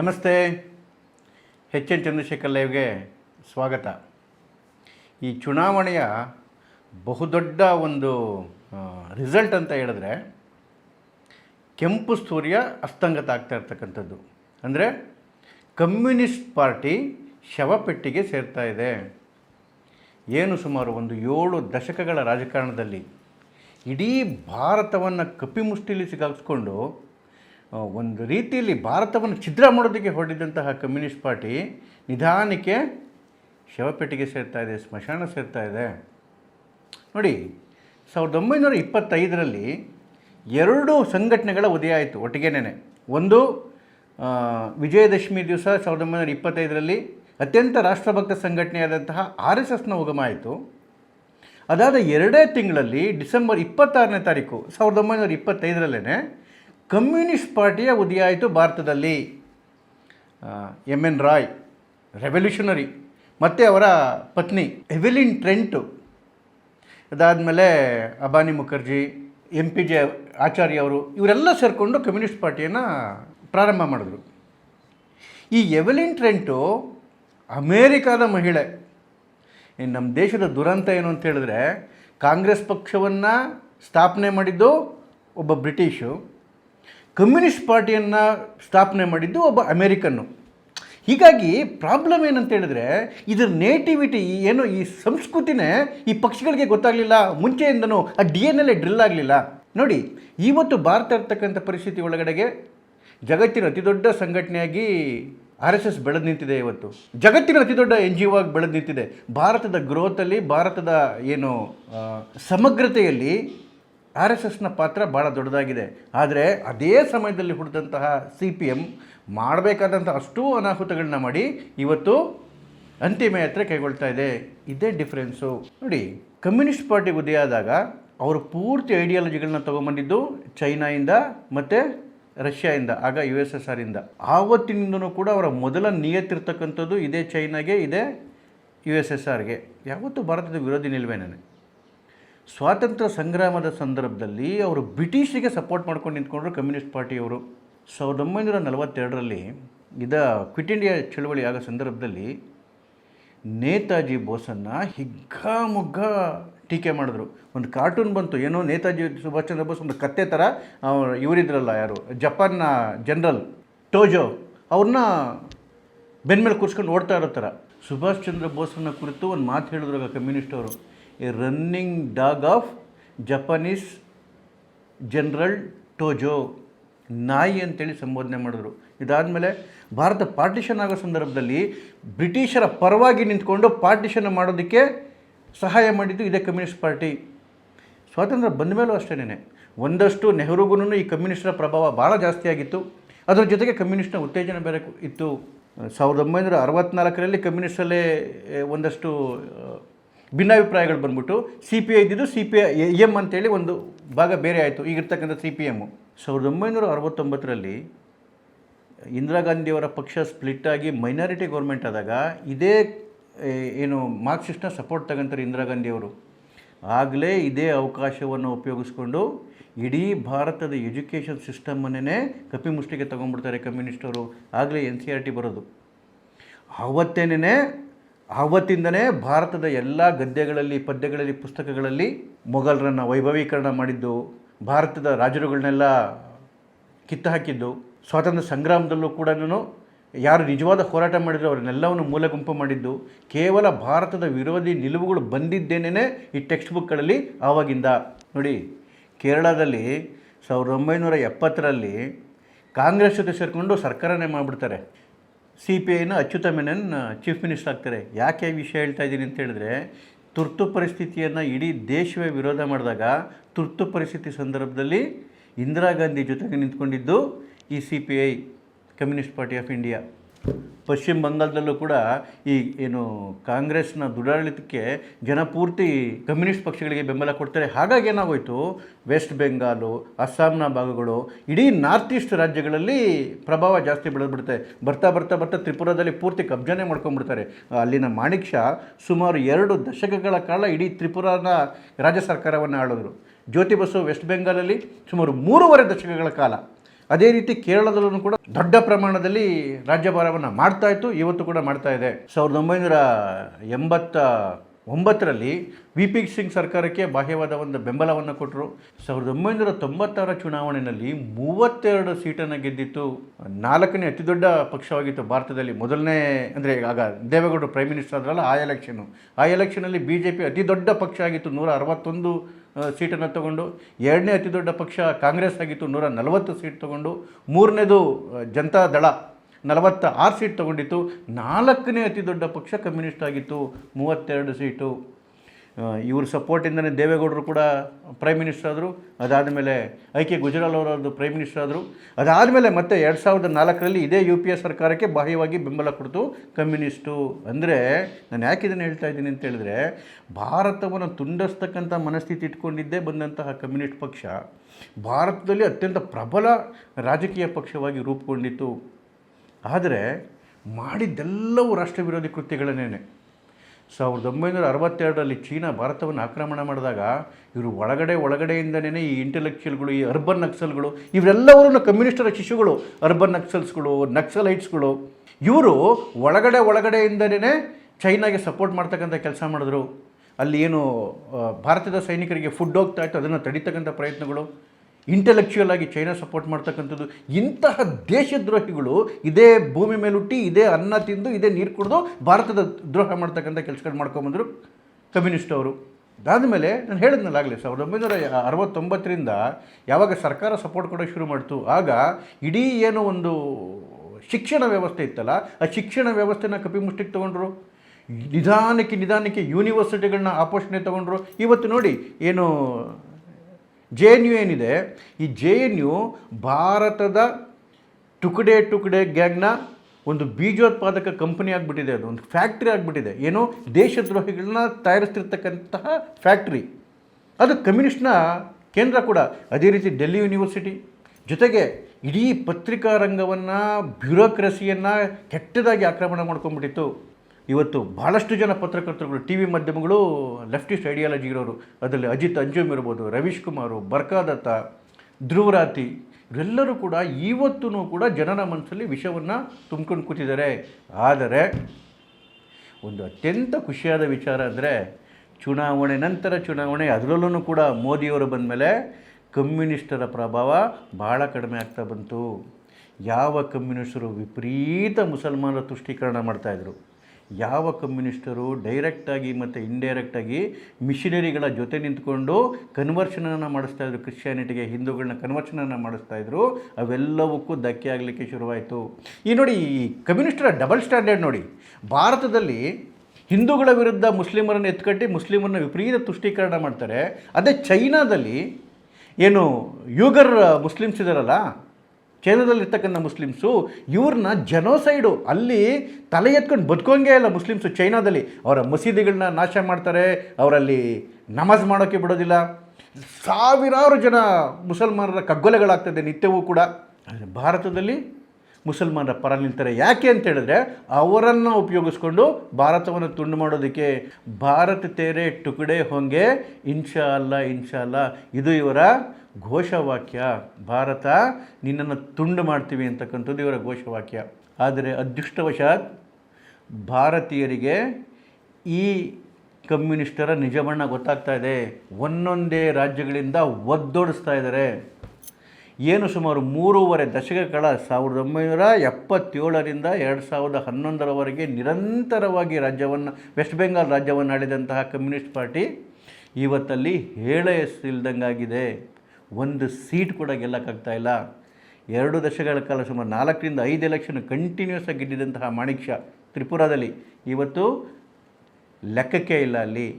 ನಮಸ್ತೆ. H N Chandrashekhar ಲೈವ್ಗೆ ಸ್ವಾಗತ. ಈ ಚುನಾವಣೆಯ ಬಹುದೊಡ್ಡ ಒಂದು ರಿಸಲ್ಟ್ ಅಂತ ಹೇಳಿದ್ರೆ ಕೆಂಪು ಸೂರ್ಯ ಅಸ್ತಂಗತ ಆಗ್ತಾ ಇರ್ತಕ್ಕಂಥದ್ದು. ಅಂದರೆ ಕಮ್ಯುನಿಸ್ಟ್ ಪಾರ್ಟಿ ಶವಪೆಟ್ಟಿಗೆ ಸೇರ್ತಾ ಇದೆ. ಏನು ಸುಮಾರು ಒಂದು ಏಳು ದಶಕಗಳ ರಾಜಕಾರಣದಲ್ಲಿ ಇಡೀ ಭಾರತವನ್ನು ಕಪಿಮುಷ್ಟಿಲಿ ಸಿಗಾಕ್ಸ್ಕೊಂಡು ಒಂದು ರೀತಿಯಲ್ಲಿ ಭಾರತವನ್ನು ಛಿದ್ರ ಮಾಡೋದಕ್ಕೆ ಹೊರಟಿದ್ದಂತಹ ಕಮ್ಯುನಿಸ್ಟ್ ಪಾರ್ಟಿ ನಿಧಾನಕ್ಕೆ ಶವಪೆಟ್ಟಿಗೆ ಸೇರ್ತಾ ಇದೆ, ಸ್ಮಶಾನ ಸೇರ್ತಾ ಇದೆ. ನೋಡಿ, ಸಾವಿರದ ಒಂಬೈನೂರ ಇಪ್ಪತ್ತೈದರಲ್ಲಿ ಎರಡು ಸಂಘಟನೆಗಳ ಉದಯ ಆಯಿತು ಒಟ್ಟಿಗೆನೇ ಒಂದು ವಿಜಯದಶಮಿ ದಿವಸ ಸಾವಿರದ ಒಂಬೈನೂರ ಇಪ್ಪತ್ತೈದರಲ್ಲಿ ಅತ್ಯಂತ ರಾಷ್ಟ್ರಭಕ್ತ ಸಂಘಟನೆಯಾದಂತಹ ಆರ್ ಎಸ್ ಎಸ್ನ ಉಗಮ ಆಯಿತು. ಅದಾದ ಎರಡೇ ತಿಂಗಳಲ್ಲಿ ಡಿಸೆಂಬರ್ ಇಪ್ಪತ್ತಾರನೇ ತಾರೀಕು, ಸಾವಿರದ ಒಂಬೈನೂರ ಇಪ್ಪತ್ತೈದರಲ್ಲೇ ಕಮ್ಯುನಿಸ್ಟ್ ಪಾರ್ಟಿಯ ಉದಯಾಯಿತು ಭಾರತದಲ್ಲಿ. ಎಂ ಎನ್ ರಾಯ್, ರೆವಲ್ಯೂಷನರಿ, ಮತ್ತು ಅವರ ಪತ್ನಿ, ಎವೆಲಿನ್ ಟ್ರೆಂಟು. ಅದಾದಮೇಲೆ Abani Mukherjee, M P J Acharya ಅವರು, ಇವರೆಲ್ಲ ಸೇರಿಕೊಂಡು ಕಮ್ಯುನಿಸ್ಟ್ ಪಾರ್ಟಿಯನ್ನು ಪ್ರಾರಂಭ ಮಾಡಿದ್ರು. ಈ ಎವೆಲಿನ್ ಟ್ರೆಂಟು ಅಮೇರಿಕಾದ ಮಹಿಳೆ. ನಮ್ಮ ದೇಶದ ದುರಂತ ಏನು ಅಂತ ಹೇಳಿದ್ರೆ, ಕಾಂಗ್ರೆಸ್ ಪಕ್ಷವನ್ನು ಸ್ಥಾಪನೆ ಮಾಡಿದ್ದು ಒಬ್ಬ ಬ್ರಿಟಿಷು. ಕಮ್ಯುನಿಸ್ಟ್ ಪಾರ್ಟಿಯನ್ನು ಸ್ಥಾಪನೆ ಮಾಡಿದ್ದು ಒಬ್ಬ ಅಮೇರಿಕನ್ನು. ಹೀಗಾಗಿ ಪ್ರಾಬ್ಲಮ್ ಏನಂತ ಹೇಳಿದ್ರೆ, ಇದರ ನೇಟಿವಿಟಿ ಏನು ಈ ಸಂಸ್ಕೃತಿನೇ ಈ ಪಕ್ಷಗಳಿಗೆ ಗೊತ್ತಾಗಲಿಲ್ಲ, ಮುಂಚೆಯಿಂದನೂ ಆ ಡಿ ಎನ್ ಎಲ್ ಡ್ರಿಲ್ ಆಗಲಿಲ್ಲ. ನೋಡಿ ಇವತ್ತು ಭಾರತ ಇರ್ತಕ್ಕಂಥ ಪರಿಸ್ಥಿತಿ ಒಳಗಡೆಗೆ ಜಗತ್ತಿನ ಅತಿದೊಡ್ಡ ಸಂಘಟನೆಯಾಗಿ ಆರ್ ಎಸ್ ಎಸ್ ಬೆಳೆದು ನಿಂತಿದೆ ಇವತ್ತು. ಜಗತ್ತಿನ ಅತಿದೊಡ್ಡ ಎನ್ ಜಿ ಒ ಆಗಿ ಬೆಳೆದು ನಿಂತಿದೆ. ಭಾರತದ ಗ್ರೋತಲ್ಲಿ ಭಾರತದ ಏನು ಸಮಗ್ರತೆಯಲ್ಲಿ ಆರ್ ಎಸ್ ಎಸ್ನ ಪಾತ್ರ ಭಾಳ ದೊಡ್ಡದಾಗಿದೆ. ಆದರೆ ಅದೇ ಸಮಯದಲ್ಲಿ ಹುಟ್ಟಿದಂತಹ ಸಿ ಪಿ ಎಂ ಮಾಡಬೇಕಾದಂಥ ಅಷ್ಟೂ ಅನಾಹುತಗಳನ್ನ ಮಾಡಿ ಇವತ್ತು ಅಂತಿಮ ಯಾತ್ರೆ ಕೈಗೊಳ್ತಾ ಇದೆ. ಇದೇ ಡಿಫ್ರೆನ್ಸು. ನೋಡಿ, ಕಮ್ಯುನಿಸ್ಟ್ ಪಾರ್ಟಿ ಉದಯ ಆದಾಗ ಅವರು ಪೂರ್ತಿ ಐಡಿಯಾಲಜಿಗಳನ್ನ ತೊಗೊಂಬಂದಿದ್ದು ಚೈನಾಯಿಂದ ಮತ್ತು ರಷ್ಯಾಯಿಂದ, ಆಗ ಯು ಎಸ್ ಎಸ್ ಆರಿಂದ ಆವತ್ತಿನಿಂದನೂ ಕೂಡ ಅವರ ಮೊದಲ ನಿಯತ್ತಿರ್ತಕ್ಕಂಥದ್ದು ಇದೇ ಚೈನಾಗೆ, ಇದೇ ಯು ಎಸ್ ಎಸ್ ಆರ್ಗೆ. ಯಾವತ್ತೂ ಭಾರತದ ವಿರೋಧಿ ನಿಲ್ವೇನೇ ಸ್ವಾತಂತ್ರ್ಯ ಸಂಗ್ರಾಮದ ಸಂದರ್ಭದಲ್ಲಿ ಅವರು ಬ್ರಿಟಿಷರಿಗೆ ಸಪೋರ್ಟ್ ಮಾಡ್ಕೊಂಡು ನಿಂತ್ಕೊಂಡ್ರು ಕಮ್ಯುನಿಸ್ಟ್ ಪಾರ್ಟಿಯವರು. ಸಾವಿರದ ಒಂಬೈನೂರ ನಲವತ್ತೆರಡರಲ್ಲಿ ಇದ ಕ್ವಿಟ್ ಇಂಡಿಯಾ ಚಳುವಳಿ ಆಗೋ ಸಂದರ್ಭದಲ್ಲಿ ನೇತಾಜಿ ಬೋಸನ್ನು ಹಿಗ್ಗಾಮುಗ್ಗ ಟೀಕೆ ಮಾಡಿದ್ರು. ಒಂದು ಕಾರ್ಟೂನ್ ಬಂತು, ಏನೋ ನೇತಾಜಿ ಸುಭಾಷ್ ಚಂದ್ರ ಬೋಸ್ ಒಂದು ಕತ್ತೆ ಥರ ಇವರಿದ್ರಲ್ಲ ಯಾರು, ಜಪಾನ್ನ ಜನರಲ್ ಟೋಜೋ ಅವ್ರನ್ನ ಬೆನ್ಮೇಲೆ ಕೂರಿಸ್ಕೊಂಡು ಓಡ್ತಾ ಇರೋ ಥರ. ಸುಭಾಷ್ ಚಂದ್ರ ಬೋಸನ್ನ ಕುರಿತು ಒಂದು ಮಾತು ಹೇಳಿದ್ರು ಆಗ ಕಮ್ಯುನಿಸ್ಟ್ ಅವರು. A running dog of Japanese general Tojo ನಾಯಿ ಅಂತೇಳಿ ಸಂಬೋಧನೆ ಮಾಡಿದ್ರು. ಇದಾದಮೇಲೆ ಭಾರತ ಪಾರ್ಟಿಷನ್ ಆಗೋ ಸಂದರ್ಭದಲ್ಲಿ ಬ್ರಿಟಿಷರ ಪರವಾಗಿ ನಿಂತ್ಕೊಂಡು ಪಾರ್ಟಿಷನ್ ಮಾಡೋದಕ್ಕೆ ಸಹಾಯ ಮಾಡಿದ್ದು ಇದೇ ಕಮ್ಯುನಿಸ್ಟ್ ಪಾರ್ಟಿ ಸ್ವಾತಂತ್ರ್ಯ ಬಂದ ಮೇಲೂ ಅಷ್ಟೇನೆ ಒಂದಷ್ಟು ನೆಹರುಗೂ ಈ ಕಮ್ಯುನಿಸ್ಟರ ಪ್ರಭಾವ ಭಾಳ ಜಾಸ್ತಿ ಆಗಿತ್ತು. ಅದರ ಜೊತೆಗೆ ಕಮ್ಯುನಿಸ್ಟ್ನ ಉತ್ತೇಜನ ಬೇರೆ ಇತ್ತು. ಸಾವಿರದ ಒಂಬೈನೂರ ಅರವತ್ತ್ನಾಲ್ಕರಲ್ಲಿ ಕಮ್ಯುನಿಸ್ಟಲ್ಲೇ ಒಂದಷ್ಟು ಭಿನ್ನಾಭಿಪ್ರಾಯಗಳು ಬಂದ್ಬಿಟ್ಟು ಸಿ ಪಿ ಐ ಇದ್ದಿದ್ದು ಸಿ ಪಿ ಐ ಎಂ ಅಂತೇಳಿ ಒಂದು ಭಾಗ ಬೇರೆ ಆಯಿತು. ಈಗಿರ್ತಕ್ಕಂಥ ಸಿ ಪಿ ಎಮ್ಮು ಸಾವಿರದ ಒಂಬೈನೂರ ಅರವತ್ತೊಂಬತ್ತರಲ್ಲಿ ಇಂದಿರಾ ಗಾಂಧಿಯವರ ಪಕ್ಷ ಸ್ಪ್ಲಿಟ್ ಆಗಿ ಮೈನಾರಿಟಿ ಗೌರ್ಮೆಂಟ್ ಆದಾಗ ಇದೇ ಏನು ಮಾರ್ಕ್ಸಿಸ್ಟ್ನ ಸಪೋರ್ಟ್ ತಗೊಂತಾರೆ ಇಂದಿರಾ ಗಾಂಧಿಯವರು. ಆಗಲೇ ಇದೇ ಅವಕಾಶವನ್ನು ಉಪಯೋಗಿಸ್ಕೊಂಡು ಇಡೀ ಭಾರತದ ಎಜುಕೇಷನ್ ಸಿಸ್ಟಮನ್ನೇ ಕಪಿಮುಷ್ಟಿಗೆ ತೊಗೊಂಡ್ಬಿಡ್ತಾರೆ ಕಮ್ಯುನಿಸ್ಟವರು ಆಗಲೇ ಎನ್ ಸಿ ಆರ್ ಟಿ ಬರೋದು. ಆವತ್ತೇನೇ ಆವತ್ತಿಂದನೇ ಭಾರತದ ಎಲ್ಲ ಗದ್ಯಗಳಲ್ಲಿ, ಪದ್ಯಗಳಲ್ಲಿ, ಪುಸ್ತಕಗಳಲ್ಲಿ ಮೊಘಲರನ್ನು ವೈಭವೀಕರಣ ಮಾಡಿದ್ದು, ಭಾರತದ ರಾಜರುಗಳನ್ನೆಲ್ಲ ಕಿತ್ತು ಹಾಕಿದ್ದು, ಸ್ವಾತಂತ್ರ್ಯ ಸಂಗ್ರಾಮದಲ್ಲೂ ಕೂಡ ಯಾರು ನಿಜವಾದ ಹೋರಾಟ ಮಾಡಿದ್ರು ಅವರನ್ನೆಲ್ಲವನ್ನು ಮೂಲ ಗುಂಪು ಮಾಡಿದ್ದು, ಕೇವಲ ಭಾರತದ ವಿರೋಧಿ ನಿಲುವುಗಳು ಬಂದಿದ್ದೇನೇ ಈ ಟೆಕ್ಸ್ಟ್ ಬುಕ್ಗಳಲ್ಲಿ ಆವಾಗಿಂದ. ನೋಡಿ, ಕೇರಳದಲ್ಲಿ ಸಾವಿರದ ಒಂಬೈನೂರ ಎಪ್ಪತ್ತರಲ್ಲಿ ಕಾಂಗ್ರೆಸ್ ಜೊತೆ ಸೇರಿಕೊಂಡು ಸರ್ಕಾರನೇ ಮಾಡಿಬಿಡ್ತಾರೆ. ಸಿ ಪಿ ಐನ ಅಚ್ಯುತ ಮೆನನ್ ಚೀಫ್ ಮಿನಿಸ್ಟರ್ ಆಗ್ತಾರೆ. ಯಾಕೆ ವಿಷಯ ಹೇಳ್ತಾ ಇದ್ದೀನಿ ಅಂತ ಹೇಳಿದ್ರೆ, ತುರ್ತು ಪರಿಸ್ಥಿತಿಯನ್ನು ಇಡೀ ದೇಶವೇ ವಿರೋಧ ಮಾಡಿದಾಗ ತುರ್ತು ಪರಿಸ್ಥಿತಿ ಸಂದರ್ಭದಲ್ಲಿ ಇಂದಿರಾ ಗಾಂಧಿ ಜೊತೆಗೆ ನಿಂತ್ಕೊಂಡಿದ್ದು ಈ C P I communist party of India. ಪಶ್ಚಿಮ ಬಂಗಾಳದಲ್ಲೂ ಕೂಡ ಈ ಏನು ಕಾಂಗ್ರೆಸ್ನ ದುಡಾಳಿತಕ್ಕೆ ಜನ ಪೂರ್ತಿ ಕಮ್ಯುನಿಸ್ಟ್ ಪಕ್ಷಗಳಿಗೆ ಬೆಂಬಲ ಕೊಡ್ತಾರೆ. ಹಾಗಾಗಿ ಏನಾಗೋಯಿತು? ವೆಸ್ಟ್ ಬೆಂಗಾಲು, ಅಸ್ಸಾಂನ ಭಾಗಗಳು, ಇಡೀ ನಾರ್ತ್ ಈಸ್ಟ್ ರಾಜ್ಯಗಳಲ್ಲಿ ಪ್ರಭಾವ ಜಾಸ್ತಿ ಬೆಳೆದ್ಬಿಡುತ್ತೆ. ಬರ್ತಾ ಬರ್ತಾ ಬರ್ತಾ ತ್ರಿಪುರಾದಲ್ಲಿ ಪೂರ್ತಿ ಕಬ್ಜಾನೆ ಮಾಡ್ಕೊಂಡ್ಬಿಡ್ತಾರೆ. ಅಲ್ಲಿನ ಮಾಣಿಕ್ ಶಾ ಸುಮಾರು ಎರಡು ದಶಕಗಳ ಕಾಲ ಇಡೀ ತ್ರಿಪುರಾನ ರಾಜ್ಯ ಸರ್ಕಾರವನ್ನು ಆಳಿದ್ರು. ಜ್ಯೋತಿ ಬಸು ವೆಸ್ಟ್ ಬೆಂಗಾಲಲ್ಲಿ ಸುಮಾರು ಮೂರುವರೆ ದಶಕಗಳ ಕಾಲ. ಅದೇ ರೀತಿ ಕೇರಳದಲ್ಲೂ ಕೂಡ ದೊಡ್ಡ ಪ್ರಮಾಣದಲ್ಲಿ ರಾಜ್ಯಭಾರವನ್ನು ಮಾಡ್ತಾ ಇತ್ತು, ಇವತ್ತು ಕೂಡ ಮಾಡ್ತಾ ಇದೆ. ಸಾವಿರದ ಒಂಬೈನೂರ ಎಂಬತ್ತ ಒಂಬತ್ತರಲ್ಲಿ ವಿ ಪಿ ಸಿಂಗ್ ಸರ್ಕಾರಕ್ಕೆ ಬಾಹ್ಯವಾದ ಒಂದು ಬೆಂಬಲವನ್ನು ಕೊಟ್ಟರು ಸಾವಿರದ ಒಂಬೈನೂರ ತೊಂಬತ್ತಾರ ಚುನಾವಣೆಯಲ್ಲಿ ಮೂವತ್ತೆರಡು ಸೀಟನ್ನು ಗೆದ್ದಿತ್ತು. ನಾಲ್ಕನೇ ಅತಿ ದೊಡ್ಡ ಪಕ್ಷವಾಗಿತ್ತು ಭಾರತದಲ್ಲಿ, ಮೊದಲನೇ ಅಂದರೆ ಆಗ ದೇವೇಗೌಡರು ಪ್ರೈಮ್ ಮಿನಿಸ್ಟರ್ ಆದ್ರಲ್ಲ, ಆ ಎಲೆಕ್ಷನ್ನು ಆ ಎಲೆಕ್ಷನಲ್ಲಿ ಬಿ ಜೆ ಪಿ ಅತಿ ದೊಡ್ಡ ಪಕ್ಷ ಆಗಿತ್ತು, ನೂರ ಅರವತ್ತೊಂದು ಸೀಟನ್ನು ತಗೊಂಡು, ಎರಡನೇ ಅತಿ ದೊಡ್ಡ ಪಕ್ಷ ಕಾಂಗ್ರೆಸ್ ಆಗಿತ್ತು, ನೂರ ನಲವತ್ತು ಸೀಟ್ ತಗೊಂಡು, ಮೂರನೇದು ಜನತಾ ದಳ, ನಲವತ್ತ ಆರು ಸೀಟ್ ತಗೊಂಡಿತ್ತು, ನಾಲ್ಕನೇ ಅತಿ ದೊಡ್ಡ ಪಕ್ಷ ಕಮ್ಯುನಿಸ್ಟ್ ಆಗಿತ್ತು, ಮೂವತ್ತೆರಡು ಸೀಟು. ಇವ್ರ ಸಪೋರ್ಟಿಂದನೇ ದೇವೇಗೌಡರು ಕೂಡ ಪ್ರೈಮ್ ಮಿನಿಸ್ಟರ್ ಆದರು ಅದಾದಮೇಲೆ ಐ ಕೆ ಗುಜರಾಲ್ ಅವರದ್ದು ಪ್ರೈಮ್ ಮಿನಿಸ್ಟರ್ ಆದರು. ಅದಾದಮೇಲೆ ಮತ್ತೆ ಎರಡು ಸಾವಿರದ ನಾಲ್ಕರಲ್ಲಿ ಇದೇ ಯು ಪಿ ಎ ಸರ್ಕಾರಕ್ಕೆ ಬಾಹ್ಯವಾಗಿ ಬೆಂಬಲ ಕೊಡ್ತು ಕಮ್ಯುನಿಸ್ಟು. ಅಂದರೆ ನಾನು ಯಾಕೆ ಇದನ್ನು ಹೇಳ್ತಾ ಇದ್ದೀನಿ ಅಂತ ಹೇಳಿದ್ರೆ, ಭಾರತವನ್ನು ತುಂಡಿಸ್ತಕ್ಕಂಥ ಮನಸ್ಥಿತಿ ಇಟ್ಕೊಂಡಿದ್ದೇ ಬಂದಂತಹ ಕಮ್ಯುನಿಸ್ಟ್ ಪಕ್ಷ ಭಾರತದಲ್ಲಿ ಅತ್ಯಂತ ಪ್ರಬಲ ರಾಜಕೀಯ ಪಕ್ಷವಾಗಿ ರೂಪುಗೊಂಡಿತ್ತು. ಆದರೆ ಮಾಡಿದ್ದೆಲ್ಲವೂ ರಾಷ್ಟ್ರ ವಿರೋಧಿ ಕೃತ್ಯಗಳನ್ನೇ ಸಾವಿರದ ಒಂಬೈನೂರ ಅರವತ್ತೆರಡರಲ್ಲಿ ಚೀನಾ ಭಾರತವನ್ನು ಆಕ್ರಮಣ ಮಾಡಿದಾಗ ಇವರು ಒಳಗಡೆ ಒಳಗಡೆಯಿಂದನೇ ಈ ಇಂಟೆಲೆಕ್ಚುಯಲ್ಗಳು ಈ ಅರ್ಬನ್ ನಕ್ಸಲ್ಗಳು ಇವರೆಲ್ಲವರೂ ಕಮ್ಯುನಿಸ್ಟರ ಶಿಶುಗಳು ಅರ್ಬನ್ ನಕ್ಸಲ್ಸ್ಗಳು ನಕ್ಸಲೈಟ್ಸ್ಗಳು ಇವರು ಒಳಗಡೆ ಒಳಗಡೆಯಿಂದನೇ ಚೈನಾಗೆ ಸಪೋರ್ಟ್ ಮಾಡ್ತಕ್ಕಂಥ ಕೆಲಸ ಮಾಡಿದ್ರು. ಅಲ್ಲಿ ಏನು ಭಾರತದ ಸೈನಿಕರಿಗೆ ಫುಡ್ ಹೋಗ್ತಾ ಇತ್ತು, ಅದನ್ನು ತಡಿತಕ್ಕಂಥ ಪ್ರಯತ್ನಗಳು. ಇಂಟೆಲೆಕ್ಚುಯಲ್ ಆಗಿ ಚೈನಾ ಸಪೋರ್ಟ್ ಮಾಡ್ತಕ್ಕಂಥದ್ದು, ಇಂತಹ ದೇಶದ್ರೋಹಿಗಳು ಇದೇ ಭೂಮಿ ಮೇಲೆ ಹುಟ್ಟಿ, ಇದೇ ಅನ್ನ ತಿಂದು, ಇದೇ ನೀರು ಕುಡಿದು ಭಾರತದ ದ್ರೋಹ ಮಾಡ್ತಕ್ಕಂಥ ಕೆಲಸಗಳು ಮಾಡ್ಕೊಂಬಂದರು ಕಮ್ಯುನಿಸ್ಟ್ ಅವರು. ಅದಾದಮೇಲೆ ನಾನು ಹೇಳಿದ್ನಲ್ಲ ಆಗಲೇ ಸಾವಿರದ ಒಂಬೈನೂರ ಅರವತ್ತೊಂಬತ್ತರಿಂದ ಯಾವಾಗ ಸರ್ಕಾರ ಸಪೋರ್ಟ್ ಕೊಡೋಕ್ಕೆ ಶುರು ಮಾಡ್ತು, ಆಗ ಇಡೀ ಏನೋ ಒಂದು ಶಿಕ್ಷಣ ವ್ಯವಸ್ಥೆ ಇತ್ತಲ್ಲ, ಆ ಶಿಕ್ಷಣ ವ್ಯವಸ್ಥೆನ ಕಪಿಮುಷ್ಟಿಗೆ ತೊಗೊಂಡ್ರು. ನಿಧಾನಕ್ಕೆ ನಿಧಾನಕ್ಕೆ ಯೂನಿವರ್ಸಿಟಿಗಳನ್ನ ಆಪೋಷಣೆ ತೊಗೊಂಡ್ರು. ಇವತ್ತು ನೋಡಿ, ಏನು ಜೆ ಎನ್ ಯು ಏನಿದೆ? ಈ ಜೆ ಎನ್ ಯು ಭಾರತದ ಟುಕಡೆ ಟುಕಡೆ ಗ್ಯಾಂಗ್ನ ಒಂದು ಬೀಜೋತ್ಪಾದಕ ಕಂಪನಿ ಆಗಿಬಿಟ್ಟಿದೆ ಅದು, ಒಂದು ಫ್ಯಾಕ್ಟ್ರಿ ಆಗಿಬಿಟ್ಟಿದೆ. ಏನು? ದೇಶದ್ರೋಹಿಗಳನ್ನ ತಯಾರಿಸ್ತಿರ್ತಕ್ಕಂತಹ ಫ್ಯಾಕ್ಟ್ರಿ. ಅದು ಕಮ್ಯುನಿಸ್ಟ್ನ ಕೇಂದ್ರ ಕೂಡ. ಅದೇ ರೀತಿ ಡೆಲ್ಲಿ ಯೂನಿವರ್ಸಿಟಿ. ಜೊತೆಗೆ ಇಡೀ ಪತ್ರಿಕಾ ರಂಗವನ್ನು ಬ್ಯೂರೋಕ್ರಸಿಯನ್ನು ಕೆಟ್ಟದಾಗಿ ಆಕ್ರಮಣ ಮಾಡ್ಕೊಂಡ್ಬಿಟ್ಟಿತ್ತು. ಇವತ್ತು ಭಾಳಷ್ಟು ಜನ ಪತ್ರಕರ್ತರುಗಳು ಟಿ ವಿ ಮಾಧ್ಯಮಗಳು, ಲೆಫ್ಟಿಸ್ಟ್ ಐಡಿಯಾಲಜಿ ಇರೋರು ಅದರಲ್ಲಿ ಅಜಿತ್ ಅಂಜುಮ್ ಇರ್ಬೋದು, ರವೀಶ್ ಕುಮಾರು ಬರ್ಕಾದತ್ತ ಧ್ರುವರಾತಿ, ಇವರೆಲ್ಲರೂ ಕೂಡ ಇವತ್ತೂ ಕೂಡ ಜನರ ಮನಸ್ಸಲ್ಲಿ ವಿಷವನ್ನು ತುಂಬ್ಕೊಂಡು ಕೂತಿದ್ದಾರೆ. ಆದರೆ, ಒಂದು ಅತ್ಯಂತ ಖುಷಿಯಾದ ವಿಚಾರ ಅಂದರೆ, ಚುನಾವಣೆ ನಂತರ ಚುನಾವಣೆ ಅದರಲ್ಲೂ ಕೂಡ ಮೋದಿಯವರು ಬಂದ ಮೇಲೆ ಕಮ್ಯುನಿಸ್ಟರ ಪ್ರಭಾವ ಭಾಳ ಕಡಿಮೆ ಆಗ್ತಾ ಬಂತು. ಯಾವ ಕಮ್ಯುನಿಸ್ಟರು ವಿಪರೀತ ಮುಸಲ್ಮಾನರ ತುಷ್ಟೀಕರಣ ಮಾಡ್ತಾಯಿದ್ರು ಯಾವ ಕಮ್ಯುನಿಸ್ಟರು ಡೈರೆಕ್ಟಾಗಿ ಮತ್ತು ಇಂಡೈರೆಕ್ಟಾಗಿ ಮಿಷನರಿಗಳ ಜೊತೆ ನಿಂತ್ಕೊಂಡು ಕನ್ವರ್ಷನನ್ನು ಮಾಡಿಸ್ತಾ ಇದ್ರು ಕ್ರಿಶ್ಚಿಯಾನಿಟಿಗೆ ಹಿಂದೂಗಳನ್ನ ಕನ್ವರ್ಷನನ್ನು ಮಾಡಿಸ್ತಾ ಇದ್ರು, ಅವೆಲ್ಲವಕ್ಕೂ ಧಕ್ಕೆ ಆಗಲಿಕ್ಕೆ ಶುರುವಾಯಿತು. ಈ ನೋಡಿ, ಈ ಕಮ್ಯುನಿಸ್ಟರ ಡಬಲ್ ಸ್ಟ್ಯಾಂಡರ್ಡ್ ನೋಡಿ. ಭಾರತದಲ್ಲಿ ಹಿಂದೂಗಳ ವಿರುದ್ಧ ಮುಸ್ಲಿಮರನ್ನು ಎತ್ಕಟ್ಟಿ ಮುಸ್ಲಿಮರನ್ನ ವಿಪರೀತ ತುಷ್ಟೀಕರಣ ಮಾಡ್ತಾರೆ. ಅದೇ ಚೈನಾದಲ್ಲಿ ಏನು ಯೂಗರ್ ಮುಸ್ಲಿಮ್ಸ್ ಇದ್ದಾರಲ್ಲ ಚೈನಾದಲ್ಲಿರ್ತಕ್ಕಂಥ ಮುಸ್ಲಿಮ್ಸು ಇವ್ರನ್ನ ಜನೋಸೈಡು ಅಲ್ಲಿ ತಲೆ ಎತ್ಕೊಂಡು ಬದುಕೋಂಗೇ ಇಲ್ಲ ಮುಸ್ಲಿಮ್ಸು ಚೈನಾದಲ್ಲಿ. ಅವರ ಮಸೀದಿಗಳನ್ನ ನಾಶ ಮಾಡ್ತಾರೆ, ಅವರಲ್ಲಿ ನಮಾಜ್ ಮಾಡೋಕ್ಕೆ ಬಿಡೋದಿಲ್ಲ. ಸಾವಿರಾರು ಜನ ಮುಸಲ್ಮಾನರ ಕಗ್ಗೊಲೆಗಳಾಗ್ತದೆ ನಿತ್ಯವೂ ಕೂಡ. ಭಾರತದಲ್ಲಿ ಮುಸಲ್ಮಾನರ ಪರ ನಿಲ್ತಾರೆ ಯಾಕೆ ಅಂತ ಹೇಳಿದ್ರೆ ಅವರನ್ನು ಉಪಯೋಗಿಸ್ಕೊಂಡು ಭಾರತವನ್ನು ತುಂಡು ಮಾಡೋದಕ್ಕೆ ಭಾರತ ತೇರೆ ಟುಕಡೆ ಹೊಂಗೆ, ಇನ್ಶಾ ಅಲ್ಲ ಇನ್ಶಾ ಅಲ್ಲ, ಇದು ಇವರ ಘೋಷವಾಕ್ಯ, ಭಾರತ ನಿನ್ನನ್ನು ತುಂಡು ಮಾಡ್ತೀವಿ ಅಂತಕ್ಕಂಥದ್ದು ಇವರ ಘೋಷವಾಕ್ಯ. ಆದರೆ ಅದೃಷ್ಟವಶಾತ್ ಭಾರತೀಯರಿಗೆ ಈ ಕಮ್ಯುನಿಸ್ಟರ ನಿಜ ಬಣ್ಣ ಗೊತ್ತಾಗ್ತಾ ಇದೆ. ಒಂದೊಂದೇ ರಾಜ್ಯಗಳಿಂದ ಒದ್ದೋಡಿಸ್ತಾ ಇದ್ದಾರೆ. ಏನು ಸುಮಾರು ಮೂರುವರೆ ದಶಕಗಳ ಸಾವಿರದ ಒಂಬೈನೂರ ಎಪ್ಪತ್ತೇಳರಿಂದ ಎರಡು ಸಾವಿರದ ಹನ್ನೊಂದರವರೆಗೆ ನಿರಂತರವಾಗಿ ರಾಜ್ಯವನ್ನು, ವೆಸ್ಟ್ ಬೆಂಗಾಲ್ ರಾಜ್ಯವನ್ನು ಆಳಿದಂತಹ ಕಮ್ಯುನಿಸ್ಟ್ ಪಾರ್ಟಿ ಇವತ್ತಲ್ಲಿ ಹೇಳೆ ಇಲ್ದಂಗಾಗಿದೆ ಒಂದು ಸೀಟ್ ಕೂಡ ಗೆಲ್ಲಕ್ಕಾಗ್ತಾ ಇಲ್ಲ. ಎರಡು ದಶಕಗಳ ಕಾಲ ಸುಮಾರು ನಾಲ್ಕರಿಂದ ಐದು ಎಲೆಕ್ಷನ್ ಕಂಟಿನ್ಯೂಸ್ ಆಗಿ ಗೆದ್ದಿದ್ದಂತಹ ಮಾಣಿಕ್ ಶಾ ತ್ರಿಪುರಾದಲ್ಲಿ. ಇವತ್ತು ಲೆಕ್ಕಕ್ಕೆ ಇಲ್ಲ ಅಲ್ಲಿ.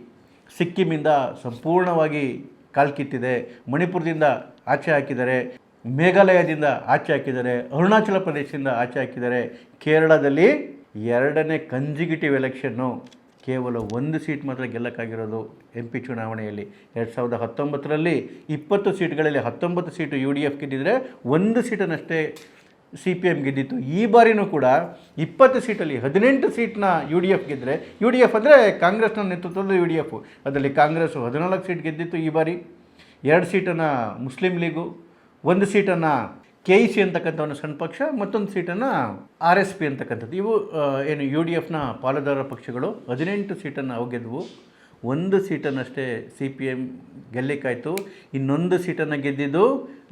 ಸಿಕ್ಕಿಮಿಂದ ಸಂಪೂರ್ಣವಾಗಿ ಕಾಲ್ಕಿತ್ತಿದೆ ಮಣಿಪುರದಿಂದ ಆಚೆ ಹಾಕಿದ್ದಾರೆ. ಮೇಘಾಲಯದಿಂದ ಆಚೆ ಹಾಕಿದ್ದಾರೆ. ಅರುಣಾಚಲ ಪ್ರದೇಶದಿಂದ ಆಚೆ ಹಾಕಿದ್ದಾರೆ. ಕೇರಳದಲ್ಲಿ ಎರಡನೇ ಕನ್ಸಿಕ್ಯೂಟಿವ್ ಎಲೆಕ್ಷನ್ನು ಕೇವಲ ಒಂದು ಸೀಟ್ ಮಾತ್ರ ಗೆಲ್ಲಕ್ಕಾಗಿರೋದು ಎಂ ಪಿ ಚುನಾವಣೆಯಲ್ಲಿ. ಎರಡು ಸಾವಿರದ ಹತ್ತೊಂಬತ್ತರಲ್ಲಿ ಇಪ್ಪತ್ತು ಸೀಟ್ಗಳಲ್ಲಿ ಹತ್ತೊಂಬತ್ತು ಸೀಟು ಯು ಡಿ ಎಫ್ ಗೆದ್ದಿದ್ರೆ ಒಂದು ಸೀಟನ್ನಷ್ಟೇ ಸಿ ಪಿ ಎಂ ಗೆದ್ದಿತ್ತು. ಈ ಬಾರಿನೂ ಕೂಡ ಇಪ್ಪತ್ತು ಸೀಟಲ್ಲಿ ಹದಿನೆಂಟು ಸೀಟ್ನ ಯು ಡಿ ಎಫ್ ಗೆದ್ದರೆ, ಯು ಡಿ ಎಫ್ ಅಂದರೆ ಕಾಂಗ್ರೆಸ್ನ ನೇತೃತ್ವದ ಯು ಡಿ ಎಫ್. ಅದರಲ್ಲಿ ಕಾಂಗ್ರೆಸ್ ಹದಿನಾಲ್ಕು ಸೀಟ್ ಗೆದ್ದಿತ್ತು ಈ ಬಾರಿ. ಎರಡು ಸೀಟನ್ನು ಮುಸ್ಲಿಂ ಲೀಗು, ಒಂದು ಸೀಟನ್ನು ಕೆ ಇ ಸಿ ಅಂತಕ್ಕಂಥ ಒಂದು ಸಣ್ಣ ಪಕ್ಷ, ಮತ್ತೊಂದು ಸೀಟನ್ನು ಆರ್ ಎಸ್ ಪಿ ಅಂತಕ್ಕಂಥದ್ದು. ಇವು ಏನು ಯು ಡಿ ಎಫ್ನ ಪಾಲುದಾರ ಪಕ್ಷಗಳು. ಹದಿನೆಂಟು ಸೀಟನ್ನು ಅವು ಗೆದ್ದವು ಒಂದು ಸೀಟನ್ನಷ್ಟೇ ಸಿ ಪಿ ಎಂ ಗೆಲ್ಲಿಕ್ಕಾಯಿತು. ಇನ್ನೊಂದು ಸೀಟನ್ನು ಗೆದ್ದಿದ್ದು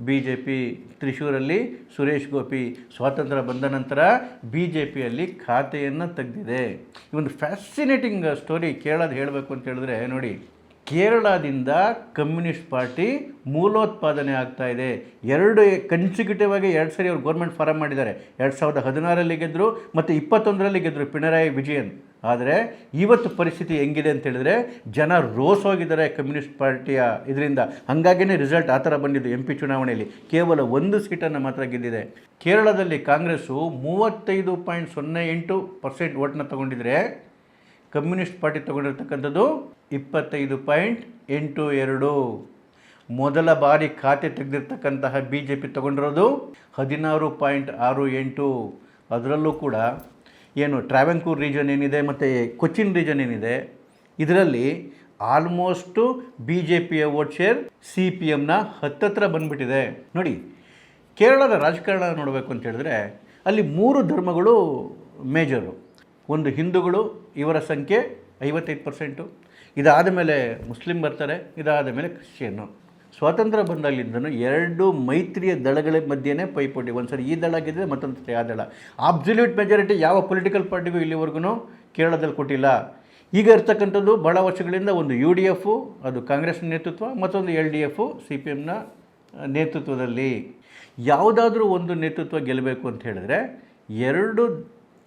ಬಿ ಜೆ ಪಿ ತ್ರಿಶೂರಲ್ಲಿ. ಸುರೇಶ್ ಗೋಪಿ ಸ್ವಾತಂತ್ರ್ಯ ಬಂದ ನಂತರ ಬಿ ಜೆ ಪಿಯಲ್ಲಿ ಖಾತೆಯನ್ನು ತೆಗೆದಿದೆ. ಈ ಒಂದು ಫ್ಯಾಸಿನೇಟಿಂಗ್ ಸ್ಟೋರಿ ಕೇಳೋದು ಹೇಳಬೇಕು ಅಂತ ಹೇಳಿದ್ರೆ ನೋಡಿ ಕೇರಳದಿಂದ ಕಮ್ಯುನಿಸ್ಟ್ ಪಾರ್ಟಿ ಮೂಲೋತ್ಪಾದನೆ ಆಗ್ತಾ ಇದೆ. ಎರಡು ಕನ್ಸಿಕ್ಯೂಟಿವ್ ಆಗಿ ಎರಡು ಸರಿ ಅವರು ಗೌರ್ಮೆಂಟ್ ಫಾರಮ್ ಮಾಡಿದ್ದಾರೆ. ಎರಡು ಸಾವಿರದ ಹದಿನಾರಲ್ಲಿ ಗೆದ್ದರು ಮತ್ತು ಇಪ್ಪತ್ತೊಂದರಲ್ಲಿ ಗೆದ್ದರು ಪಿಣರಾಯಿ ವಿಜಯನ್. ಆದರೆ ಇವತ್ತು ಪರಿಸ್ಥಿತಿ ಹೆಂಗಿದೆ ಅಂತ ಹೇಳಿದ್ರೆ ಜನ ರೋಸ್ ಹೋಗಿದ್ದಾರೆ ಕಮ್ಯುನಿಸ್ಟ್ ಪಾರ್ಟಿಯ ಇದರಿಂದ. ಹಾಗಾಗಿನೇ ರಿಸಲ್ಟ್ ಆ ಥರ ಬಂದಿದ್ದು ಎಂ ಪಿ ಚುನಾವಣೆಯಲ್ಲಿ. ಕೇವಲ ಒಂದು ಸೀಟನ್ನು ಮಾತ್ರ ಗೆದ್ದಿದೆ. ಕೇರಳದಲ್ಲಿ ಕಾಂಗ್ರೆಸ್ಸು ಮೂವತ್ತೈದು ಪಾಯಿಂಟ್ ಸೊನ್ನೆ ಎಂಟು ಪರ್ಸೆಂಟ್ ಓಟ್ನ ತಗೊಂಡಿದ್ರೆ ಕಮ್ಯುನಿಸ್ಟ್ ಪಾರ್ಟಿ ತಗೊಂಡಿರ್ತಕ್ಕಂಥದ್ದು ಇಪ್ಪತ್ತೈದು ಪಾಯಿಂಟ್ ಎಂಟು ಎರಡು. ಮೊದಲ ಬಾರಿ ಖಾತೆ ತೆಗೆದಿರ್ತಕ್ಕಂತಹ ಬಿ ಜೆ ಪಿ ತಗೊಂಡಿರೋದು ಹದಿನಾರು ಪಾಯಿಂಟ್ ಆರು ಎಂಟು. ಅದರಲ್ಲೂ ಕೂಡ ಏನು ಟ್ರಾವೆಂಕೂರ್ ರೀಜನ್ ಏನಿದೆ ಮತ್ತು ಕೊಚ್ಚಿನ್ ರೀಜನ್ ಏನಿದೆ, ಇದರಲ್ಲಿ ಆಲ್ಮೋಸ್ಟು ಬಿ ಜೆ ಪಿಯ ವೋಟ್ ಶೇರ್ ಸಿ ಪಿ ಎಮ್ನ ಹತ್ತತ್ರ ಬಂದ್ಬಿಟ್ಟಿದೆ. ನೋಡಿ, ಕೇರಳದ ರಾಜಕಾರಣ ನೋಡಬೇಕು ಅಂತ ಹೇಳಿದ್ರೆ ಅಲ್ಲಿ ಮೂರು ಧರ್ಮಗಳು ಮೇಜರು ಒಂದು ಹಿಂದೂಗಳು ಇವರ ಸಂಖ್ಯೆ ಐವತ್ತೈದು ಪರ್ಸೆಂಟು. ಇದಾದ ಮೇಲೆ ಮುಸ್ಲಿಂ ಬರ್ತಾರೆ, ಇದಾದ ಮೇಲೆ ಕ್ರಿಶ್ಚಿಯನ್ನು ಸ್ವಾತಂತ್ರ್ಯ ಬಂದಾಗಲಿಂದನೂ ಎರಡು ಮೈತ್ರಿಯ ದಳಗಳ ಮಧ್ಯೆನೇ ಪೈಪೋಟಿ. ಒಂದು ಸರಿ ಈ ದಳ ಆಗಿದ್ದರೆ ಮತ್ತೊಂದು ಆ ದಳ. ಅಬ್ಸಲ್ಯೂಟ್ ಮೆಜಾರಿಟಿ ಯಾವ ಪೊಲಿಟಿಕಲ್ ಪಾರ್ಟಿಗೂ ಇಲ್ಲಿವರೆಗೂ ಕೇರಳದಲ್ಲಿ ಕೊಟ್ಟಿಲ್ಲ. ಈಗ ಇರ್ತಕ್ಕಂಥದ್ದು ಭಾಳ ವರ್ಷಗಳಿಂದ ಒಂದು ಯು ಡಿ ಎಫು ಅದು ಕಾಂಗ್ರೆಸ್ ನೇತೃತ್ವ, ಮತ್ತೊಂದು L D F C P ಎಮ್ನ ನೇತೃತ್ವದಲ್ಲಿ. ಯಾವುದಾದ್ರೂ ಒಂದು ನೇತೃತ್ವ ಗೆಲ್ಲಬೇಕು ಅಂತ ಹೇಳಿದ್ರೆ ಎರಡು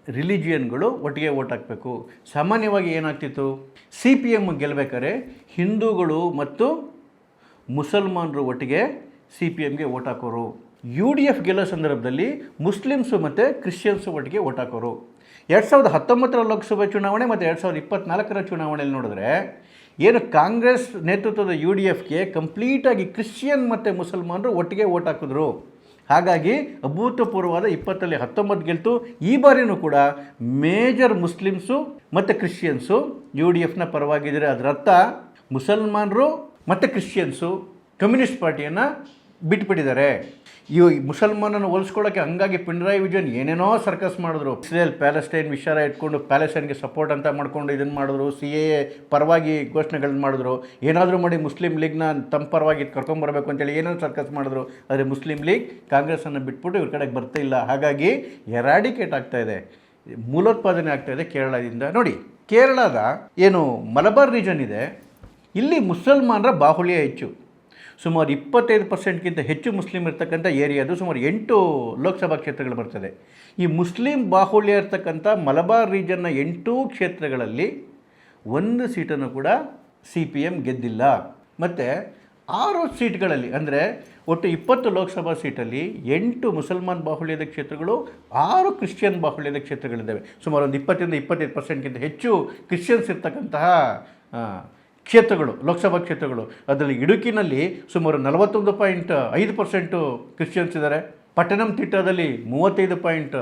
ರಿಲಿಜಿಯನ್ಗಳು ಒಟ್ಟಿಗೆ ಓಟ್ ಹಾಕಬೇಕು. ಸಾಮಾನ್ಯವಾಗಿ ಏನಾಗ್ತಿತ್ತು? ಸಿ ಪಿ ಎಂ ಗೆಲ್ಲಬೇಕಾದ್ರೆ ಹಿಂದೂಗಳು ಮತ್ತು ಮುಸಲ್ಮಾನರು ಒಟ್ಟಿಗೆ ಸಿ ಪಿ ಎಮ್ಗೆ ಓಟ್ ಹಾಕೋರು. ಯು ಡಿ ಎಫ್ ಗೆಲ್ಲೋ ಸಂದರ್ಭದಲ್ಲಿ ಮುಸ್ಲಿಮ್ಸು ಮತ್ತು ಕ್ರಿಶ್ಚಿಯನ್ಸು ಒಟ್ಟಿಗೆ ಓಟ್ ಹಾಕೋರು. ಎರಡು ಸಾವಿರದ ಹತ್ತೊಂಬತ್ತರ ಲೋಕಸಭೆ ಚುನಾವಣೆ ಮತ್ತು ಎರಡು ಸಾವಿರದ ಇಪ್ಪತ್ತ್ನಾಲ್ಕರ ಚುನಾವಣೆಯಲ್ಲಿ ನೋಡಿದ್ರೆ ಏನು ಕಾಂಗ್ರೆಸ್ ನೇತೃತ್ವದ ಯು ಡಿ ಎಫ್ಗೆ ಕಂಪ್ಲೀಟಾಗಿ ಕ್ರಿಶ್ಚಿಯನ್ ಮತ್ತು ಮುಸಲ್ಮಾನರು ಒಟ್ಟಿಗೆ ಓಟ್ ಹಾಕಿದ್ರು? ಹಾಗಾಗಿ ಅಭೂತಪೂರ್ವವಾದ ಇಪ್ಪತ್ತರಲ್ಲಿ ಹತ್ತೊಂಬತ್ತು ಗೆಲ್ತು. ಈ ಬಾರಿನೂ ಕೂಡ ಮೇಜರ್ ಮುಸ್ಲಿಮ್ಸು ಮತ್ತು ಕ್ರಿಶ್ಚಿಯನ್ಸು, ಯು ಡಿ ಎಫ್ನ ಪರವಾಗಿದ್ದರೆ ಅದರರ್ಥ ಮುಸಲ್ಮಾನರು ಮತ್ತು ಕ್ರಿಶ್ಚಿಯನ್ಸು ಕಮ್ಯುನಿಸ್ಟ್ ಪಾರ್ಟಿಯನ್ನು ಬಿಟ್ಬಿಟ್ಟಿದ್ದಾರೆ. ಈ ಮುಸಲ್ಮಾನನ್ನು ಹೋಲಿಸ್ಕೊಳ್ಳೋಕ್ಕೆ ಹಂಗಾಗಿ ಪಿಣರಾಯಿ ವಿಜಯನ್ ಏನೇನೋ ಸರ್ಕಸ್ ಮಾಡಿದ್ರು. ಇಸ್ರೇಲ್, ಪ್ಯಾಲೆಸ್ಟೈನ್ ವಿಚಾರ ಇಟ್ಕೊಂಡು ಪ್ಯಾಲೆಸ್ಟೈನ್ಗೆ ಸಪೋರ್ಟ್ ಅಂತ ಮಾಡ್ಕೊಂಡು ಇದನ್ನು ಮಾಡಿದ್ರು, ಸಿ ಎ ಪರವಾಗಿ ಘೋಷಣೆಗಳನ್ನ ಮಾಡಿದ್ರು. ಏನಾದರೂ ಮಾಡಿ ಮುಸ್ಲಿಂ ಲೀಗ್ನ ತಮ್ಮ ಪರವಾಗಿ ಕರ್ಕೊಂಬರ್ಬೇಕು ಅಂತೇಳಿ ಏನೇನು ಸರ್ಕಸ್ ಮಾಡಿದ್ರು. ಆದರೆ ಮುಸ್ಲಿಂ ಲೀಗ್ ಕಾಂಗ್ರೆಸ್ಸನ್ನು ಬಿಟ್ಬಿಟ್ಟು ಇವ್ರ ಕಡೆಗೆ ಬರ್ತಾ ಇಲ್ಲ. ಹಾಗಾಗಿ ಎರಾಡಿಕೇಟ್ ಆಗ್ತಾ ಇದೆ. ಮೂಲೋತ್ಪಾದನೆ ಆಗ್ತಾ ಇದೆ ಕೇರಳದಿಂದ. ನೋಡಿ, ಕೇರಳದ ಏನು ಮಲಬಾರ್ ರೀಜನ್ ಇದೆ. ಇಲ್ಲಿ ಮುಸಲ್ಮಾನರ ಬಾಹುಳ್ಯ ಹೆಚ್ಚು. ಸುಮಾರು ಇಪ್ಪತ್ತೈದು ಪರ್ಸೆಂಟ್ಗಿಂತ ಹೆಚ್ಚು ಮುಸ್ಲಿಂ ಇರ್ತಕ್ಕಂಥ ಏರಿಯಾದು ಸುಮಾರು ಎಂಟು ಲೋಕಸಭಾ ಕ್ಷೇತ್ರಗಳು ಬರ್ತದೆ. ಈ ಮುಸ್ಲಿಂ ಬಾಹುಳ್ಯ ಇರ್ತಕ್ಕಂಥ ಮಲಬಾರ್ ರೀಜನ್ನ ಎಂಟು ಕ್ಷೇತ್ರಗಳಲ್ಲಿ ಒಂದು ಸೀಟನ್ನು ಕೂಡ ಸಿ ಪಿ ಎಂ ಗೆದ್ದಿಲ್ಲ. ಮತ್ತು ಆರು ಸೀಟ್ಗಳಲ್ಲಿ, ಅಂದರೆ ಒಟ್ಟು ಇಪ್ಪತ್ತು ಲೋಕಸಭಾ ಸೀಟಲ್ಲಿ ಎಂಟು ಮುಸಲ್ಮಾನ್ ಬಾಹುಳ್ಯದ ಕ್ಷೇತ್ರಗಳು, ಆರು ಕ್ರಿಶ್ಚಿಯನ್ ಬಾಹುಳ್ಯದ ಕ್ಷೇತ್ರಗಳಿದ್ದಾವೆ. ಸುಮಾರು ಒಂದು ಇಪ್ಪತ್ತರಿಂದ ಇಪ್ಪತ್ತೈದು ಪರ್ಸೆಂಟ್ಗಿಂತ ಹೆಚ್ಚು ಕ್ರಿಶ್ಚಿಯನ್ಸ್ ಇರ್ತಕ್ಕಂತಹ ಕ್ಷೇತ್ರಗಳು, ಲೋಕಸಭಾ ಕ್ಷೇತ್ರಗಳು. ಅದರಲ್ಲಿ ಇಡುಕಿನಲ್ಲಿ ಸುಮಾರು ನಲವತ್ತೊಂದು ಪಾಯಿಂಟ್ ಐದು ಪರ್ಸೆಂಟು ಕ್ರಿಶ್ಚಿಯನ್ಸ್ ಇದ್ದಾರೆ. ಪಟ್ಟಣಂ ತಿಟ್ಟದಲ್ಲಿ ಮೂವತ್ತೈದು ಪಾಯಿಂಟ್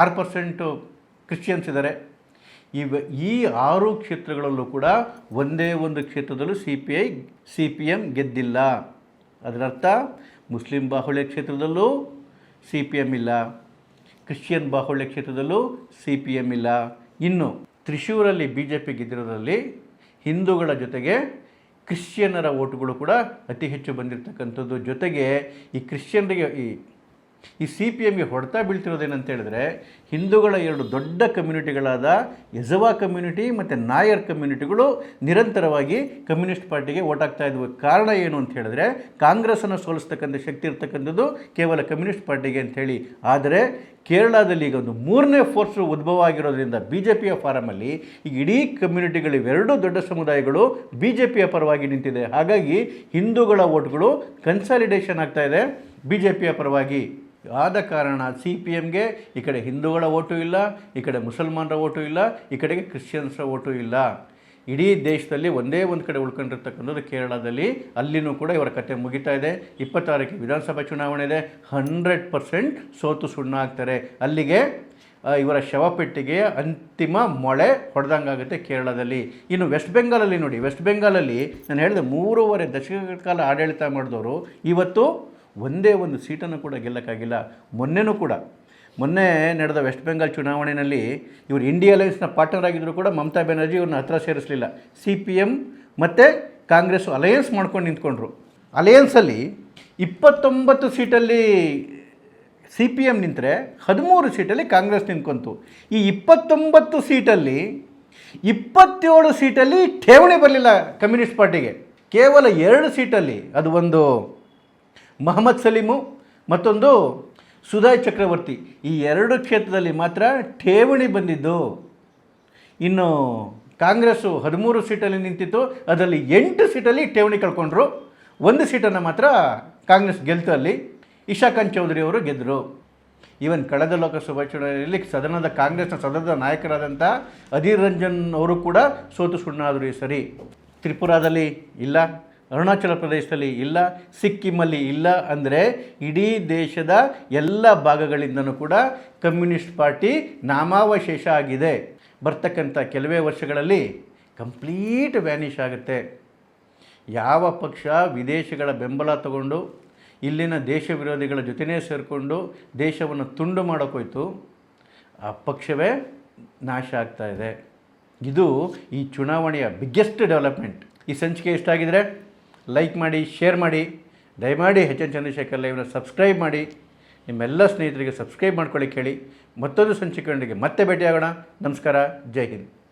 ಆರು ಪರ್ಸೆಂಟು ಕ್ರಿಶ್ಚಿಯನ್ಸ್ ಇದ್ದಾರೆ. ಇವ ಈ ಆರು ಕ್ಷೇತ್ರಗಳಲ್ಲೂ ಕೂಡ ಒಂದೇ ಒಂದು ಕ್ಷೇತ್ರದಲ್ಲೂ C P I, C P M ಗೆದ್ದಿಲ್ಲ. ಅದರರ್ಥ ಮುಸ್ಲಿಂ ಬಾಹುಳ್ಯ ಕ್ಷೇತ್ರದಲ್ಲೂ ಸಿ ಪಿ ಎಂ ಇಲ್ಲ. ಕ್ರಿಶ್ಚಿಯನ್ ಬಾಹುಳ್ಯ ಕ್ಷೇತ್ರದಲ್ಲೂ ಸಿ ಪಿ ಎಂ ಇಲ್ಲ. ಇನ್ನು ತ್ರಿಶೂರಲ್ಲಿ ಬಿ ಜೆ ಪಿ ಗೆದ್ದಿರೋದ್ರಲ್ಲಿ ಹಿಂದೂಗಳ ಜೊತೆಗೆ ಕ್ರಿಶ್ಚಿಯನ್ನರ ಓಟುಗಳು ಕೂಡ ಅತಿ ಹೆಚ್ಚು ಬಂದಿರತಕ್ಕಂಥದ್ದು. ಜೊತೆಗೆ ಈ ಕ್ರಿಶ್ಚಿಯನ್ರಿಗೆ ಈ ಈ ಸಿ ಪಿ ಎಮ್ಗೆ ಹೊಡೆತ ಬೀಳ್ತಿರೋದೇನಂತ ಹೇಳಿದ್ರೆ, ಹಿಂದೂಗಳ ಎರಡು ದೊಡ್ಡ ಕಮ್ಯುನಿಟಿಗಳಾದ ಯಜವಾ ಕಮ್ಯುನಿಟಿ ಮತ್ತು ನಾಯರ್ ಕಮ್ಯುನಿಟಿಗಳು ನಿರಂತರವಾಗಿ ಕಮ್ಯುನಿಸ್ಟ್ ಪಾರ್ಟಿಗೆ ಓಟ್ ಆಗ್ತಾ ಇದ್ವು ಕಾರಣ ಏನು ಅಂತ ಹೇಳಿದ್ರೆ, ಕಾಂಗ್ರೆಸ್ಸನ್ನು ಸೋಲಿಸ್ತಕ್ಕಂಥ ಶಕ್ತಿ ಇರ್ತಕ್ಕಂಥದ್ದು ಕೇವಲ ಕಮ್ಯುನಿಸ್ಟ್ ಪಾರ್ಟಿಗೆ ಅಂಥೇಳಿ ಆದರೆ ಕೇರಳದಲ್ಲಿ ಈಗ ಒಂದು ಮೂರನೇ ಫೋರ್ಸ್ ಉದ್ಭವ ಆಗಿರೋದ್ರಿಂದ ಬಿ ಜೆ ಪಿಯ ಫಾರಮಲ್ಲಿ ಈಗ ಇಡೀ ಕಮ್ಯುನಿಟಿಗಳು ಇವೆರಡೂ ದೊಡ್ಡ ಸಮುದಾಯಗಳು ಬಿ ಜೆ ಪಿಯ ಪರವಾಗಿ ನಿಂತಿದೆ. ಹಾಗಾಗಿ ಹಿಂದೂಗಳ ಓಟ್ಗಳು ಕನ್ಸಾಲಿಡೇಷನ್ ಆಗ್ತಾ ಇದೆ. ಬಿ ಜೆ ಪಿಯ ಪರವಾಗಿ ಆದ ಕಾರಣ ಸಿ ಪಿ ಎಮ್ಗೆ ಈ ಕಡೆ ಹಿಂದೂಗಳ ಓಟು ಇಲ್ಲ, ಈ ಕಡೆ ಮುಸಲ್ಮಾನರ ಓಟು ಇಲ್ಲ, ಈ ಕಡೆಗೆ ಕ್ರಿಶ್ಚಿಯನ್ಸ್ರ ಓಟು ಇಲ್ಲ. ಇಡೀ ದೇಶದಲ್ಲಿ ಒಂದೇ ಒಂದು ಕಡೆ ಉಳ್ಕೊಂಡಿರ್ತಕ್ಕಂಥದ್ದು ಕೇರಳದಲ್ಲಿ. ಅಲ್ಲಿನೂ ಕೂಡ ಇವರ ಕತೆ ಮುಗಿತಾ ಇದೆ. ಇಪ್ಪತ್ತಾರಕ್ಕೆ ವಿಧಾನಸಭಾ ಚುನಾವಣೆ ಇದೆ. ಹಂಡ್ರೆಡ್ ಪರ್ಸೆಂಟ್ ಸೋತು ಸುಣ್ಣ ಆಗ್ತಾರೆ ಅಲ್ಲಿಗೆ ಇವರ ಶವಪೆಟ್ಟಿಗೆಯ ಅಂತಿಮ ಮೊಳೆ ಹೊಡೆದಂಗಾಗುತ್ತೆ ಕೇರಳದಲ್ಲಿ. ಇನ್ನು ವೆಸ್ಟ್ ಬೆಂಗಾಲಲ್ಲಿ ನೋಡಿ, ವೆಸ್ಟ್ ಬೆಂಗಾಲಲ್ಲಿ ನಾನು ಹೇಳಿದೆ ಮೂರುವರೆ ದಶಕಗಳ ಕಾಲ ಆಡಳಿತ ಮಾಡಿದವರು, ಇವತ್ತು ಒಂದೇ ಒಂದು ಸೀಟನ್ನು ಕೂಡ ಗೆಲ್ಲಕ್ಕಾಗಿಲ್ಲ. ಮೊನ್ನೆನೂ ಕೂಡ, ಮೊನ್ನೆ ನಡೆದ ವೆಸ್ಟ್ ಬೆಂಗಾಲ್ ಚುನಾವಣೆಯಲ್ಲಿ ಇವರು ಇಂಡಿಯಾ ಅಲಯನ್ಸ್ನ ಪಾರ್ಟ್ನರ್ ಆಗಿದ್ದರೂ ಕೂಡ ಮಮತಾ ಬ್ಯಾನರ್ಜಿ ಇವ್ರನ್ನ ಹತ್ರ ಸೇರಿಸಲಿಲ್ಲ. ಸಿ ಪಿ ಎಂ ಮತ್ತು ಕಾಂಗ್ರೆಸ್ ಅಲಯನ್ಸ್ ಮಾಡ್ಕೊಂಡು ನಿಂತ್ಕೊಂಡ್ರು. ಅಲಯನ್ಸಲ್ಲಿ ಇಪ್ಪತ್ತೊಂಬತ್ತು ಸೀಟಲ್ಲಿ ಸಿ ಪಿ ಎಂ ನಿಂತರೆ ಹದಿಮೂರು ಸೀಟಲ್ಲಿ ಕಾಂಗ್ರೆಸ್ ನಿಂತ್ಕೊಂತು. ಈ ಇಪ್ಪತ್ತೊಂಬತ್ತು ಸೀಟಲ್ಲಿ ಇಪ್ಪತ್ತೇಳು ಸೀಟಲ್ಲಿ ಠೇವಣಿ ಬರಲಿಲ್ಲ ಕಮ್ಯುನಿಸ್ಟ್ ಪಾರ್ಟಿಗೆ. ಕೇವಲ ಎರಡು ಸೀಟಲ್ಲಿ, ಅದು ಒಂದು ಮಹಮ್ಮದ್ ಸಲೀಮು, ಮತ್ತೊಂದು ಸುಧಾಯ್ ಚಕ್ರವರ್ತಿ. ಈ ಎರಡು ಕ್ಷೇತ್ರದಲ್ಲಿ ಮಾತ್ರ ಠೇವಣಿ ಬಂದಿದ್ದು. ಇನ್ನು ಕಾಂಗ್ರೆಸ್ಸು ಹದಿಮೂರು ಸೀಟಲ್ಲಿ ನಿಂತಿತ್ತು. ಅದರಲ್ಲಿ ಎಂಟು ಸೀಟಲ್ಲಿ ಠೇವಣಿ ಕಳ್ಕೊಂಡ್ರು. ಒಂದು ಸೀಟನ್ನು ಮಾತ್ರ ಕಾಂಗ್ರೆಸ್ ಗೆಲ್ತು ಅಲ್ಲಿ. ಇಶಾಕಾಂತ್ ಚೌಧರಿ ಅವರು ಗೆದ್ದರು ಈವನ್ ಕಳೆದ ಲೋಕಸಭಾ ಚುನಾವಣೆಯಲ್ಲಿ ಸದನದ ಕಾಂಗ್ರೆಸ್ನ ಸದನದ ನಾಯಕರಾದಂಥ ಅಧೀರ್ ರಂಜನ್ ಅವರು ಕೂಡ ಸೋತು ಸುಣ್ಣಾದರು ಸರಿ. ತ್ರಿಪುರಾದಲ್ಲಿ ಇಲ್ಲ. ಅರುಣಾಚಲ ಪ್ರದೇಶದಲ್ಲಿ ಇಲ್ಲ, ಸಿಕ್ಕಿಮಲ್ಲಿ ಇಲ್ಲ ಅಂದರೆ ಇಡೀ ದೇಶದ ಎಲ್ಲ ಭಾಗಗಳಿಂದನೂ ಕೂಡ ಕಮ್ಯುನಿಸ್ಟ್ ಪಾರ್ಟಿ ನಾಮಾವಶೇಷ ಆಗಿದೆ. ಬರ್ತಕ್ಕಂಥ ಕೆಲವೇ ವರ್ಷಗಳಲ್ಲಿ ಕಂಪ್ಲೀಟ್ ವ್ಯಾನಿಷ್ ಆಗುತ್ತೆ. ಯಾವ ಪಕ್ಷ ವಿದೇಶಗಳ ಬೆಂಬಲ ತಗೊಂಡು, ಇಲ್ಲಿನ ದೇಶ ವಿರೋಧಿಗಳ ಜೊತೆನೇ ಸೇರಿಕೊಂಡು ದೇಶವನ್ನು ತುಂಡು ಮಾಡೋಕ್ಕೋಯ್ತು ಆ ಪಕ್ಷವೇ ನಾಶ ಆಗ್ತಾ ಇದೆ. ಇದು ಈ ಚುನಾವಣೆಯ ಬಿಗ್ಗೆಸ್ಟ್ ಡೆವಲಪ್ಮೆಂಟ್ ಈ ಸಂಚಿಕೆ ಇಷ್ಟ ಆಗಿದ್ರೆ ಲೈಕ್ ಮಾಡಿ ಶೇರ್ ಮಾಡಿ. ದಯಮಾಡಿ ಎಚ್ ಎನ್ ಚಂದ್ರಶೇಖರ್ ಲೈವ್ನ ಸಬ್ಸ್ಕ್ರೈಬ್ ಮಾಡಿ. ನಿಮ್ಮೆಲ್ಲ ಸ್ನೇಹಿತರಿಗೆ ಸಬ್ಸ್ಕ್ರೈಬ್ ಮಾಡ್ಕೊಳ್ಳಿ ಕೇಳಿ ಮತ್ತೊಂದು ಸಂಚಿಕೆಯೊಂದಿಗೆ ಮತ್ತೆ ಭೇಟಿಯಾಗೋಣ. ನಮಸ್ಕಾರ. ಜೈ ಹಿಂದ್.